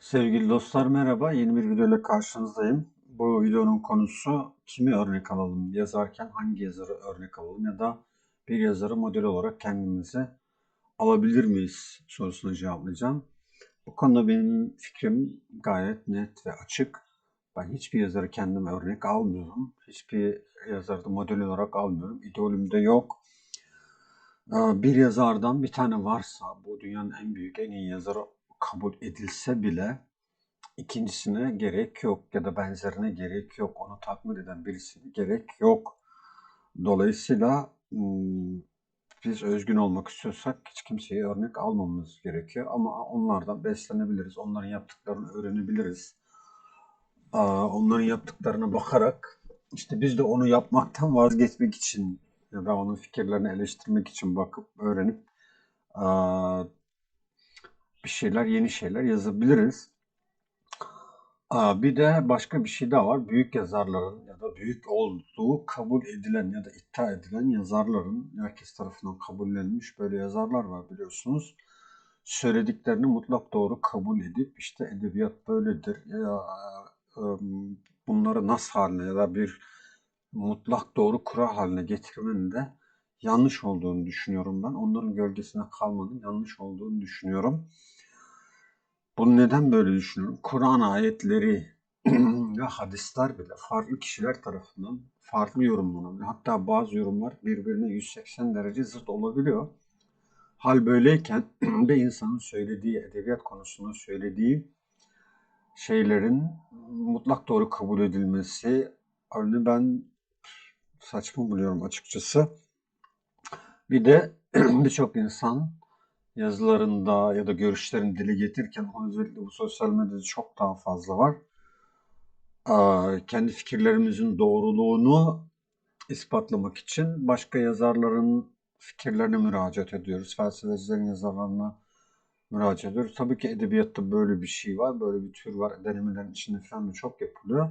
Sevgili dostlar merhaba. Yeni bir videoyla karşınızdayım. Bu videonun konusu kimi örnek alalım? Yazarken hangi yazarı örnek alalım ya da bir yazarı model olarak kendimize alabilir miyiz sorusunu cevaplayacağım. Bu konuda benim fikrim gayet net ve açık. Ben hiçbir yazarı kendime örnek almıyorum. Hiçbir yazarı da model olarak almıyorum. İdolüm de yok. Ee, Bir yazardan bir tane varsa bu dünyanın en büyük en iyi yazarı kabul edilse bile ikincisine gerek yok ya da benzerine gerek yok. Onu taklit eden birisine gerek yok. Dolayısıyla biz özgün olmak istiyorsak hiç kimseye örnek almamamız gerekiyor. Ama onlardan beslenebiliriz. Onların yaptıklarını öğrenebiliriz. Onların yaptıklarına bakarak işte biz de onu yapmaktan vazgeçmek için ya da onun fikirlerini eleştirmek için bakıp öğrenip bir şeyler, yeni şeyler yazabiliriz. Bir de başka bir şey daha var. Büyük yazarların ya da büyük olduğu kabul edilen ya da iddia edilen yazarların herkes tarafından kabullenmiş böyle yazarlar var biliyorsunuz. Söylediklerini mutlak doğru kabul edip işte edebiyat böyledir ya ım, bunları nas haline ya da bir mutlak doğru kural haline getirmenin de yanlış olduğunu düşünüyorum ben. Onların gölgesine kalmanın yanlış olduğunu düşünüyorum. Bunu neden böyle düşünüyorum? Kur'an ayetleri ve hadisler bile farklı kişiler tarafından farklı yorumlanabiliyor. Hatta bazı yorumlar birbirine 180 derece zıt olabiliyor. Hal böyleyken bir insanın söylediği, edebiyat konusunda söylediği şeylerin mutlak doğru kabul edilmesi örneğin ben saçma buluyorum açıkçası. Bir de birçok insan yazılarında ya da görüşlerini dile getirirken özellikle bu sosyal medyada çok daha fazla var. Kendi fikirlerimizin doğruluğunu ispatlamak için başka yazarların fikirlerine müracaat ediyoruz. Felsefecilerin yazarlarına müracaat ediyoruz. Tabii ki edebiyatta böyle bir şey var, böyle bir tür var. Denemelerin içinde falan da çok yapılıyor.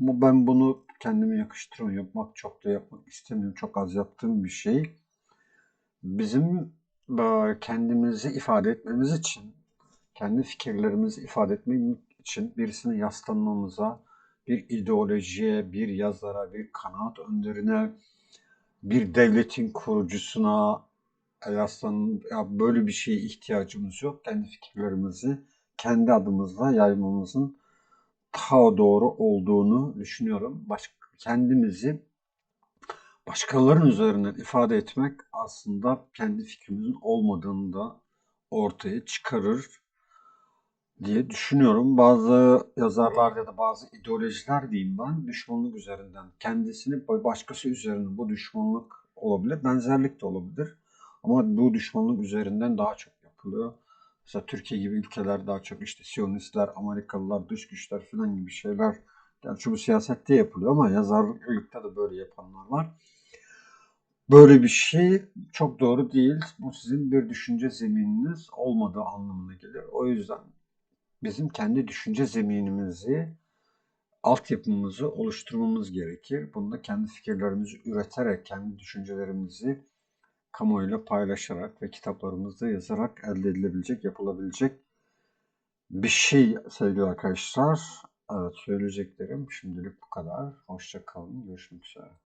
Ama ben bunu kendime yakıştırıyorum. Yapmak çok da yapmak istemiyorum. Çok az yaptığım bir şey. Bizim e, kendimizi ifade etmemiz için, kendi fikirlerimizi ifade etmek için birisine yaslanmamıza, bir ideolojiye, bir yazara, bir kanaat önderine, bir devletin kurucusuna yaslan ya böyle bir şeye ihtiyacımız yok. Kendi fikirlerimizi kendi adımızla yaymamızın daha doğru olduğunu düşünüyorum. Başka, kendimizi başkalarının üzerinden ifade etmek aslında kendi fikrimizin olmadığını da ortaya çıkarır diye düşünüyorum. Bazı yazarlar ya da bazı ideolojiler diyeyim ben düşmanlık üzerinden kendisini başkası üzerinden bu düşmanlık olabilir, benzerlik de olabilir. Ama bu düşmanlık üzerinden daha çok yapılıyor. Mesela Türkiye gibi ülkeler daha çok işte Siyonistler, Amerikalılar, dış güçler falan gibi şeyler. Gerçi bu siyasette yapılıyor ama yazarlıkta da böyle yapanlar var. Böyle bir şey çok doğru değil. Bu sizin bir düşünce zemininiz olmadığı anlamına gelir. O yüzden bizim kendi düşünce zeminimizi, altyapımızı oluşturmamız gerekir. Bunda kendi fikirlerimizi üreterek, kendi düşüncelerimizi kamuoyuyla paylaşarak ve kitaplarımızda yazarak elde edilebilecek, yapılabilecek bir şey sevgili arkadaşlar. Evet söyleyeceklerim şimdilik bu kadar. Hoşça kalın. Görüşmek üzere.